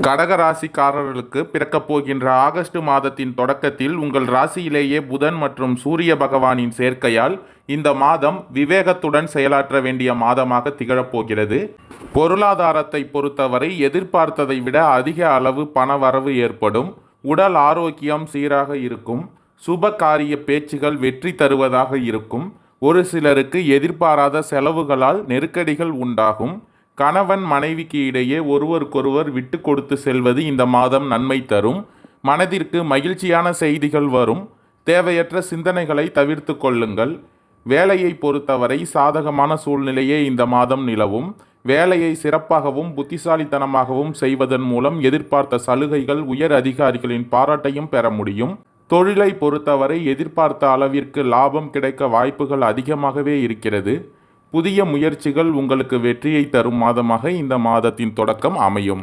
கடக ராசிக்காரர்களுக்கு பிறக்கப் போகின்ற ஆகஸ்ட் மாதத்தின் தொடக்கத்தில் உங்கள் ராசியிலேயே புதன் மற்றும் சூரிய பகவானின் சேர்க்கையால் இந்த மாதம் விவேகத்துடன் செயலாற்ற வேண்டிய மாதமாக திகழப்போகிறது பொருளாதாரத்தை பொறுத்தவரை எதிர்பார்த்ததை விட அதிக அளவு பண வரவு ஏற்படும். உடல் ஆரோக்கியம் சீராக இருக்கும். சுப காரிய பேச்சுகள் வெற்றி தருவதாக இருக்கும். ஒரு சிலருக்கு எதிர்பாராத செலவுகளால் நெருக்கடிகள் உண்டாகும். கணவன் மனைவிக்கு இடையே ஒருவருக்கொருவர் விட்டு கொடுத்து செல்வது இந்த மாதம் நன்மை தரும். மனதிற்கு மகிழ்ச்சியான செய்திகள் வரும். தேவையற்ற சிந்தனைகளை தவிர்த்து கொள்ளுங்கள். வேலையை பொறுத்தவரை சாதகமான சூழ்நிலையே இந்த மாதம் நிலவும். வேலையை சிறப்பாகவும் புத்திசாலித்தனமாகவும் செய்வதன் மூலம் எதிர்பார்த்த சலுகைகள் உயர் அதிகாரிகளின் பாராட்டையும் பெற முடியும். தொழிலை பொறுத்தவரை எதிர்பார்த்த அளவிற்கு லாபம் கிடைக்க வாய்ப்புகள் அதிகமாகவே இருக்கிறது. புதிய முயற்சிகள் உங்களுக்கு வெற்றியை தரும் மாதமாக இந்த மாதத்தின் தொடக்கம் அமையும்.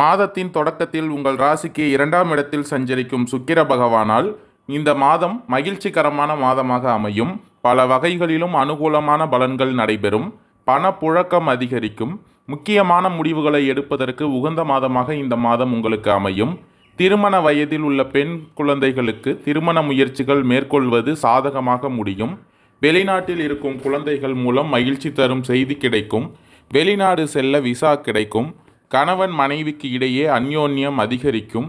மாதத்தின் தொடக்கத்தில் உங்கள் ராசிக்கு இரண்டாம் இடத்தில் சஞ்சரிக்கும் சுக்கிர பகவானால் இந்த மாதம் மகிழ்ச்சிகரமான மாதமாக அமையும். பல வகைகளிலும் அனுகூலமான பலன்கள் நடைபெறும். பணப்புழக்கம் அதிகரிக்கும். முக்கியமான முடிவுகளை எடுப்பதற்கு உகந்த மாதமாக இந்த மாதம் உங்களுக்கு அமையும். திருமண வயதில் உள்ள பெண் குழந்தைகளுக்கு திருமண முயற்சிகள் மேற்கொள்வது சாதகமாக முடியும். வெளிநாட்டில் இருக்கும் குழந்தைகள் மூலம் மகிழ்ச்சி தரும் செய்தி கிடைக்கும். வெளிநாடு செல்ல விசா கிடைக்கும். கணவன் மனைவிக்கு இடையே அந்யோன்யம் அதிகரிக்கும்.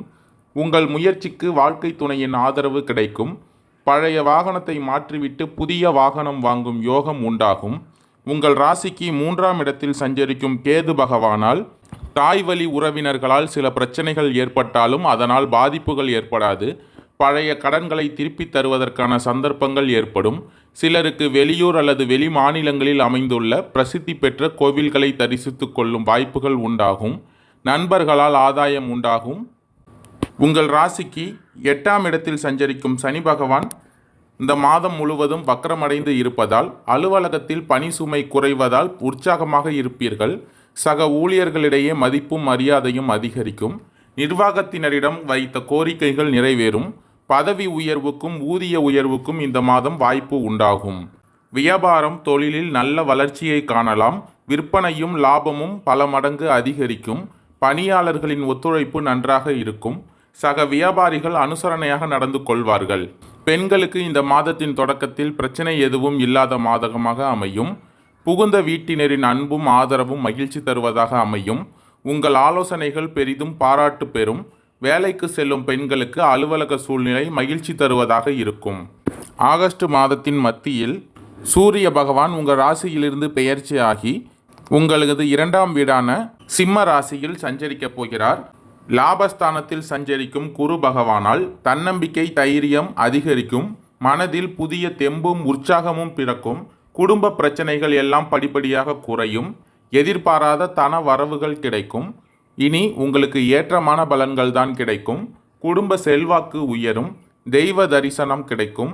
உங்கள் முயற்சிக்கு வாழ்க்கை துணையின் ஆதரவு கிடைக்கும். பழைய வாகனத்தை மாற்றிவிட்டு புதிய வாகனம் வாங்கும் யோகம் உண்டாகும். உங்கள் ராசிக்கு மூன்றாம் இடத்தில் சஞ்சரிக்கும் கேது பகவானால் தாய் வழி உறவினர்களால் சில பிரச்சனைகள் ஏற்பட்டாலும் அதனால் பாதிப்புகள் ஏற்படாது. பழைய கடன்களை திருப்பித் தருவதற்கான சந்தர்ப்பங்கள் ஏற்படும். சிலருக்கு வெளியூர் அல்லது வெளி மாநிலங்களில் அமைந்துள்ள பிரசித்தி பெற்ற கோவில்களை தரிசித்துக் கொள்ளும் வாய்ப்புகள் உண்டாகும். நண்பர்களால் ஆதாயம் உண்டாகும். உங்கள் ராசிக்கு எட்டாம் இடத்தில் சஞ்சரிக்கும் சனி பகவான் இந்த மாதம் முழுவதும் வக்கரமடைந்து இருப்பதால் அலுவலகத்தில் பணி சுமை குறைவதால் உற்சாகமாக இருப்பீர்கள். சக ஊழியர்களிடையே மதிப்பும் மரியாதையும் அதிகரிக்கும். நிர்வாகத்தினரிடம் வைத்த கோரிக்கைகள் நிறைவேறும். பதவி உயர்வுக்கும் ஊதிய உயர்வுக்கும் இந்த மாதம் வாய்ப்பு உண்டாகும். வியாபாரம் தொழிலில் நல்ல வளர்ச்சியை காணலாம். விற்பனையும் லாபமும் பல மடங்கு அதிகரிக்கும். பணியாளர்களின் ஒத்துழைப்பு நன்றாக இருக்கும். சக வியாபாரிகள் அனுசரணையாக நடந்து கொள்வார்கள். பெண்களுக்கு இந்த மாதத்தின் தொடக்கத்தில் பிரச்சனை எதுவும் இல்லாத மாதகமாக அமையும். புகுந்த வீட்டினரின் அன்பும் ஆதரவும் மகிழ்ச்சி தருவதாக அமையும். உங்கள் ஆலோசனைகள் பெரிதும் பாராட்டு பெறும். வேலைக்கு செல்லும் பெண்களுக்கு அலுவலக சூழ்நிலை மகிழ்ச்சி தருவதாக இருக்கும். ஆகஸ்ட் மாதத்தின் மத்தியில் சூரிய பகவான் உங்கள் ராசியிலிருந்து பெயர்ச்சியாகி உங்களது இரண்டாம் வீடான சிம்ம ராசியில் சஞ்சரிக்கப் போகிறார். லாபஸ்தானத்தில் சஞ்சரிக்கும் குரு பகவானால் தன்னம்பிக்கை தைரியம் அதிகரிக்கும் மனதில் புதிய தெம்பும் உற்சாகமும் பிறக்கும் குடும்ப பிரச்சனைகள் எல்லாம் படிப்படியாக குறையும் எதிர்பாராத தன வரவுகள் கிடைக்கும் இனி உங்களுக்கு ஏற்றமான பலன்கள் தான் கிடைக்கும். குடும்ப செல்வாக்கு உயரும். தெய்வ தரிசனம் கிடைக்கும்.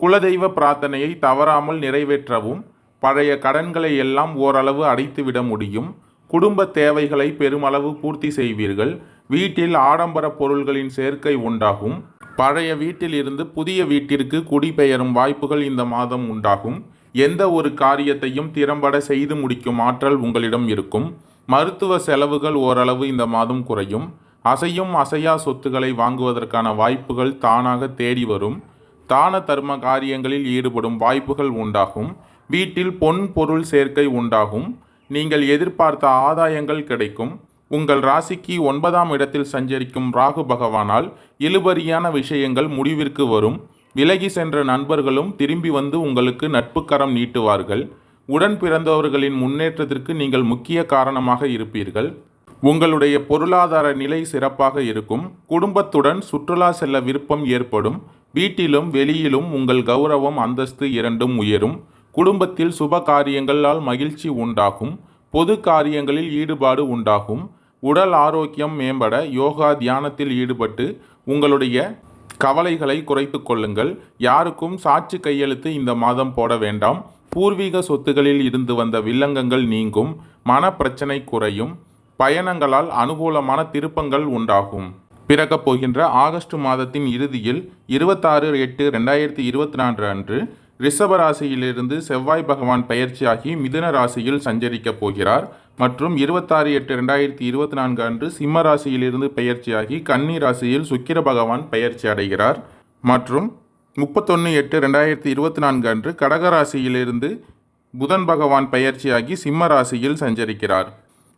குலதெய்வ பிரார்த்தனையை தவறாமல் நிறைவேற்றவும். பழைய கடன்களை எல்லாம் ஓரளவு அடைத்துவிட முடியும். குடும்ப தேவைகளை பெருமளவு பூர்த்தி செய்வீர்கள். வீட்டில் ஆடம்பர பொருள்களின் சேர்க்கை உண்டாகும். பழைய வீட்டில் இருந்து புதிய வீட்டிற்கு குடிபெயரும் வாய்ப்புகள் இந்த மாதம் உண்டாகும். எந்த ஒரு காரியத்தையும் திறம்பட செய்து முடிக்கும் ஆற்றல் உங்களிடம் இருக்கும். மருத்துவ செலவுகள் ஓரளவு இந்த மாதம் குறையும். அசையும் அசையா சொத்துக்களை வாங்குவதற்கான வாய்ப்புகள் தானாக தேடி வரும். தான தர்ம காரியங்களில் ஈடுபடும் வாய்ப்புகள் உண்டாகும். வீட்டில் பொன் பொருள் சேர்க்கை உண்டாகும். நீங்கள் எதிர்பார்த்த ஆதாயங்கள் கிடைக்கும். உங்கள் ராசிக்கு ஒன்பதாம் இடத்தில் சஞ்சரிக்கும் ராகு பகவானால் இழுபறியான விஷயங்கள் முடிவிற்கு வரும். விலகி சென்ற நண்பர்களும் திரும்பி வந்து உங்களுக்கு நட்புக்கரம் நீட்டுவார்கள். உடன் பிறந்தவர்களின் முன்னேற்றத்திற்கு நீங்கள் முக்கிய காரணமாக இருப்பீர்கள். உங்களுடைய பொருளாதார நிலை சிறப்பாக இருக்கும். குடும்பத்துடன் சுற்றுலா செல்ல விருப்பம் ஏற்படும். வீட்டிலும் வெளியிலும் உங்கள் கௌரவம் அந்தஸ்து இரண்டும் உயரும். குடும்பத்தில் சுப காரியங்களால் மகிழ்ச்சி உண்டாகும். பொது காரியங்களில் ஈடுபாடு உண்டாகும். உடல் ஆரோக்கியம் மேம்பட யோகா தியானத்தில் ஈடுபட்டு உங்களுடைய கவலைகளை குறைத்து கொள்ளுங்கள். யாருக்கும் சாட்சி கையெழுத்து இந்த மாதம் போட வேண்டாம். பூர்வீக சொத்துகளில் இருந்து வந்த வில்லங்கங்கள் நீங்கும் மனப்பிரச்சனை குறையும் பயணங்களால் அனுகூலமான திருப்பங்கள் உண்டாகும். பிறக்கப் போகின்ற ஆகஸ்ட் மாதத்தின் இறுதியில் இருபத்தாறு எட்டு ரெண்டாயிரத்தி இருபத்தி நான்கு அன்று ரிஷப ராசியிலிருந்து செவ்வாய் பகவான் பயிற்சியாகி மிதுன ராசியில் சஞ்சரிக்கப் போகிறார். மற்றும் இருபத்தாறு எட்டு ரெண்டாயிரத்தி இருபத்தி நான்கு அன்று சிம்ம ராசியிலிருந்து பெயர்ச்சியாகி கன்னி ராசியில் சுக்கிர பகவான் பயிற்சி அடைகிறார். மற்றும் முப்பத்தொன்று எட்டு ரெண்டாயிரத்தி இருபத்தி நான்கு அன்று கடக ராசியிலிருந்து புதன் பகவான் பெயர்ச்சியாகி சிம்ம ராசியில் சஞ்சரிக்கிறார்.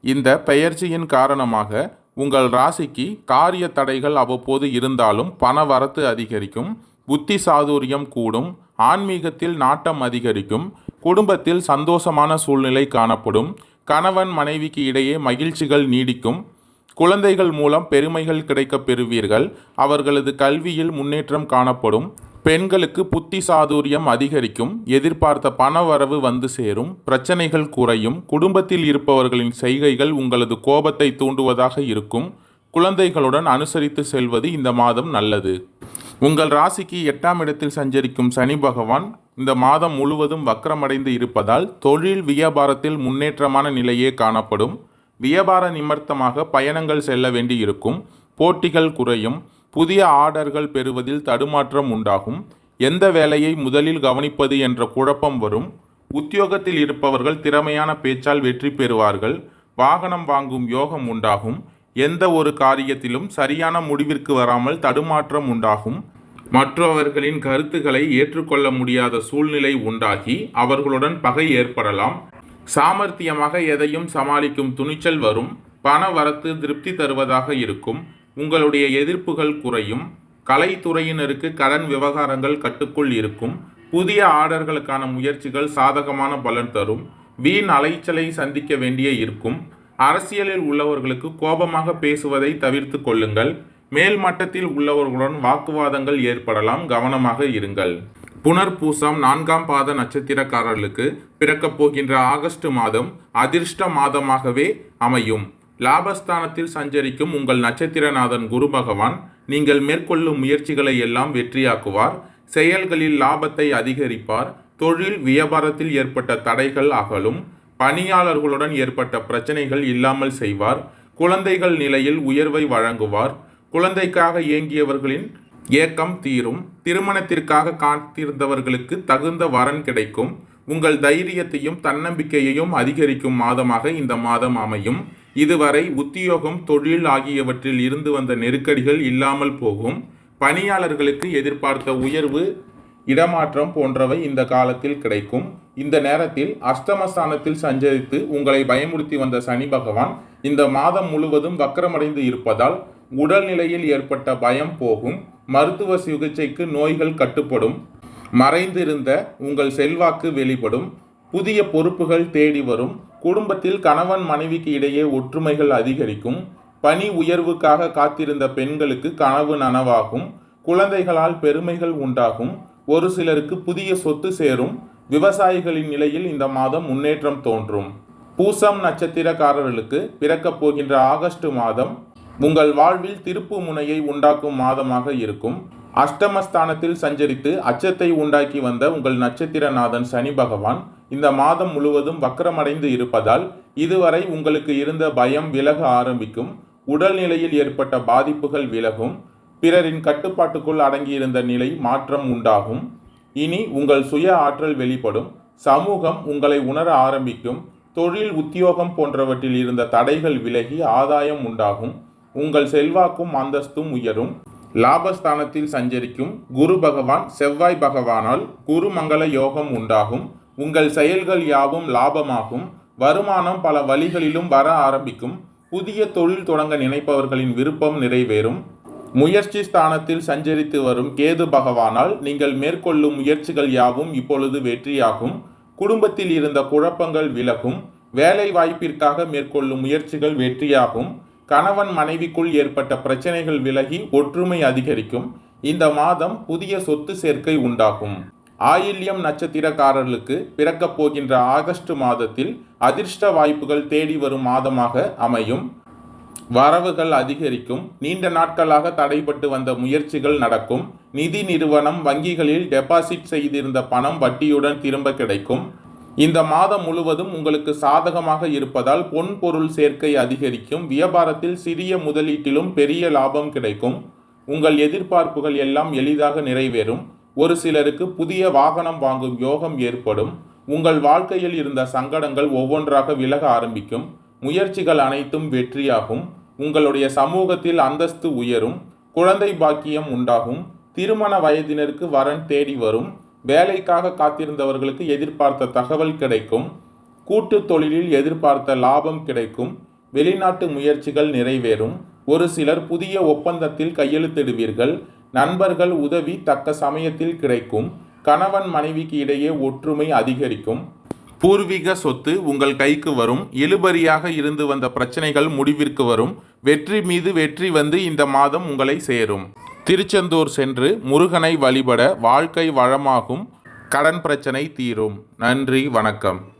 இந்த பெயர்ச்சியின் காரணமாக உங்கள் ராசிக்கு காரிய தடைகள் அவ்வப்போது இருந்தாலும் பண வரத்து அதிகரிக்கும் புத்தி சாதுரியம் கூடும் ஆன்மீகத்தில் நாட்டம் அதிகரிக்கும் குடும்பத்தில் சந்தோஷமான சூழ்நிலை காணப்படும் கணவன் மனைவிக்கு இடையே மகிழ்ச்சிகள் நீடிக்கும் குழந்தைகள் மூலம் பெருமைகள் கிடைக்கப் பெறுவீர்கள். அவர்களது கல்வியில் முன்னேற்றம் காணப்படும். பெண்களுக்கு புத்தி சாதுரியம் அதிகரிக்கும். எதிர்பார்த்த பண வரவு வந்து சேரும். பிரச்சனைகள் குறையும். குடும்பத்தில் இருப்பவர்களின் செய்கைகள் உங்களது கோபத்தை தூண்டுவதாக இருக்கும். குழந்தைகளுடன் அனுசரித்து செல்வது இந்த மாதம் நல்லது. உங்கள் ராசிக்கு எட்டாம் இடத்தில் சஞ்சரிக்கும் சனி பகவான் இந்த மாதம் முழுவதும் வக்கரமடைந்து இருப்பதால் தொழில் வியாபாரத்தில் முன்னேற்றமான நிலையே காணப்படும். வியாபார நிமித்தமாக பயணங்கள் செல்ல வேண்டி இருக்கும் போட்டிகள் குறையும். புதிய ஆர்டர்கள் பெறுவதில் தடுமாற்றம் உண்டாகும். எந்த வேலையை முதலில் கவனிப்பது என்ற குழப்பம் வரும். உத்தியோகத்தில் இருப்பவர்கள் திறமையான பேச்சால் வெற்றி பெறுவார்கள். வாகனம் வாங்கும் யோகம் உண்டாகும். எந்த ஒரு காரியத்திலும் சரியான முடிவிற்கு வராமல் தடுமாற்றம் உண்டாகும். மற்றவர்களின் கருத்துக்களை ஏற்றுக்கொள்ள முடியாத சூழ்நிலை உண்டாகி அவர்களுடன் பகை ஏற்படலாம். சாமர்த்தியமாக எதையும் சமாளிக்கும் துணிச்சல் வரும் பண வரத்து திருப்தி தருவதாக இருக்கும் உங்களுடைய எதிர்ப்புகள் குறையும் கலைத்துறையினருக்கு கடன் விவகாரங்கள் கட்டுக்குள் இருக்கும் புதிய ஆர்டர்களுக்கான முயற்சிகள் சாதகமான பலன் தரும் வீண் அலைச்சலை சந்திக்க வேண்டிய இருக்கும் அரசியலில் உள்ளவர்களுக்கு கோபமாக பேசுவதை தவிர்த்து கொள்ளுங்கள் மேல் மட்டத்தில் உள்ளவர்களுடன் வாக்குவாதங்கள் ஏற்படலாம் கவனமாக இருங்கள். புனர்பூசம் நான்காம் பாத நட்சத்திரக்காரர்களுக்கு பிறக்கப் போகின்ற ஆகஸ்ட் மாதம் அதிர்ஷ்ட மாதமாகவே அமையும். லாபஸ்தானத்தில் சஞ்சரிக்கும் உங்கள் நட்சத்திரநாதன் குரு பகவான் நீங்கள் மேற்கொள்ளும் முயற்சிகளை எல்லாம் வெற்றியாக்குவார். செயல்களில் லாபத்தை அதிகரிப்பார். தொழில் வியாபாரத்தில் ஏற்பட்ட தடைகள் அகலும். பணியாளர்களுடன் ஏற்பட்ட பிரச்சனைகள் இல்லாமல் செய்வார். குழந்தைகள் நிலையில் உயர்வை வழங்குவார். குழந்தைக்காக இயங்கியவர்களின் ஏக்கம் தீரும். திருமணத்திற்காக காத்திருந்தவர்களுக்கு தகுந்த வரன் கிடைக்கும். உங்கள் தைரியத்தையும் தன்னம்பிக்கையையும் அதிகரிக்கும் மாதமாக இந்த மாதம் அமையும். இதுவரை உத்தியோகம் தொழில் ஆகியவற்றில் இருந்து வந்த நெருக்கடிகள் இல்லாமல் போகும். பணியாளர்களுக்கு எதிர்பார்த்த உயர்வு இடமாற்றம் போன்றவை இந்த காலத்தில் கிடைக்கும். இந்த நேரத்தில் அஷ்டமஸ்தானத்தில் சஞ்சரித்து உங்களை பயமுறுத்தி வந்த சனி பகவான் இந்த மாதம் முழுவதும் வக்கரமடைந்து இருப்பதால் உடல்நிலையில் ஏற்பட்ட பயம் போகும். மருத்துவ சிகிச்சைக்கு நோய்கள் கட்டுப்படும் மறைந்திருந்த உங்கள் செல்வாக்கு வெளிப்படும் புதிய பொறுப்புகள் தேடி வரும் குடும்பத்தில் கணவன் மனைவிக்கு இடையே ஒற்றுமைகள் அதிகரிக்கும் பணி உயர்வுக்காக காத்திருந்த பெண்களுக்கு கனவு நனவாகும் குழந்தைகளால் பெருமைகள் உண்டாகும் ஒரு சிலருக்கு புதிய சொத்து சேரும் விவசாயிகளின் நிலையில் இந்த மாதம் முன்னேற்றம் தோன்றும். பூசம் நட்சத்திரக்காரர்களுக்கு பிறக்கப் போகின்ற ஆகஸ்ட் மாதம் உங்கள் வாழ்வில் திருப்பு முனையை உண்டாக்கும் மாதமாக இருக்கும். அஷ்டமஸ்தானத்தில் சஞ்சரித்து அச்சத்தை உண்டாக்கி வந்த உங்கள் நட்சத்திரநாதன் சனி பகவான் இந்த மாதம் முழுவதும் வக்கரமடைந்து இருப்பதால் இதுவரை உங்களுக்கு இருந்த பயம் விலக ஆரம்பிக்கும். உடல்நிலையில் ஏற்பட்ட பாதிப்புகள் விலகும். பிறரின் கட்டுப்பாட்டுக்குள் அடங்கியிருந்த நிலை மாற்றம் உண்டாகும். இனி உங்கள் சுய ஆற்றல் வெளிப்படும். சமூகம் உங்களை உணர ஆரம்பிக்கும். தொழில் உத்தியோகம் போன்றவற்றில் இருந்த தடைகள் விலகி ஆதாயம் உண்டாகும். உங்கள் செல்வாக்கும் அந்தஸ்தும் உயரும். லாபஸ்தானத்தில் சஞ்சரிக்கும் குரு பகவான் செவ்வாய் பகவானால் குருமங்கள யோகம் உண்டாகும். உங்கள் செயல்கள் யாவும் லாபமாகும். வருமானம் பல வழிகளிலும் வர ஆரம்பிக்கும். புதிய தொழில் தொடங்க நினைப்பவர்களின் விருப்பம் நிறைவேறும். முயற்சி ஸ்தானத்தில் சஞ்சரித்து வரும் கேது பகவானால் நீங்கள் மேற்கொள்ளும் முயற்சிகள் யாவும் இப்பொழுது வெற்றியாகும். குடும்பத்தில் இருந்த குழப்பங்கள் விலகும். வேலை வாய்ப்பிற்காக மேற்கொள்ளும் முயற்சிகள் வெற்றியாகும். கணவன் மனைவிக்குள் ஏற்பட்ட பிரச்சனைகள் விலகி ஒற்றுமை அதிகரிக்கும். இந்த மாதம் புதிய சொத்து சேர்க்கை உண்டாகும். ஆயில்யம் நட்சத்திரக்காரர்களுக்கு பிறக்கப் போகின்ற ஆகஸ்ட் மாதத்தில் அதிர்ஷ்ட வாய்ப்புகள் தேடி வரும் மாதமாக அமையும். வரவுகள் அதிகரிக்கும். நீண்ட நாட்களாக தடைபட்டு வந்த முயற்சிகள் நடக்கும். நிதி நிறுவனம் வங்கிகளில் டெபாசிட் செய்திருந்த பணம் வட்டியுடன் திரும்ப கிடைக்கும். இந்த மாதம் முழுவதும் உங்களுக்கு சாதகமாக இருப்பதால் பொன் பொருள் சேர்க்கை அதிகரிக்கும் வியாபாரத்தில் சிறிய முதலீட்டிலும் பெரிய லாபம் கிடைக்கும். உங்கள் எதிர்பார்ப்புகள் எல்லாம் எளிதாக நிறைவேறும். ஒரு சிலருக்கு புதிய வாகனம் வாங்கும் யோகம் ஏற்படும். உங்கள் வாழ்க்கையில் இருந்த சங்கடங்கள் ஒவ்வொன்றாக விலக ஆரம்பிக்கும். முயற்சிகள் அனைத்தும் வெற்றியாகும். உங்களுடைய சமூகத்தில் அந்தஸ்து உயரும். குழந்தை பாக்கியம் உண்டாகும். திருமண வயதினருக்கு வரன் தேடி வரும். வேலைக்காக காத்திருந்தவர்களுக்கு எதிர்பார்த்த தகவல் கிடைக்கும். கூட்டு தொழிலில் எதிர்பார்த்த லாபம் கிடைக்கும். வெளிநாட்டு முயற்சிகள் நிறைவேறும். ஒரு சிலர் புதிய ஒப்பந்தத்தில் கையெழுத்திடுவீர்கள். நண்பர்கள் உதவி தக்க சமயத்தில் கிடைக்கும். கணவன் மனைவிக்கு இடையே ஒற்றுமை அதிகரிக்கும். பூர்வீக சொத்து உங்கள் கைக்கு வரும். இழுபறியாக இருந்து வந்த பிரச்சனைகள் முடிவிற்கு வரும். வெற்றி மீது வெற்றி வந்து இந்த மாதம் உங்களை சேரும். திருச்செந்தூர் சென்று முருகனை வழிபட வாழ்க்கை வளமாகும். கடன் பிரச்சனை தீரும். நன்றி வணக்கம்.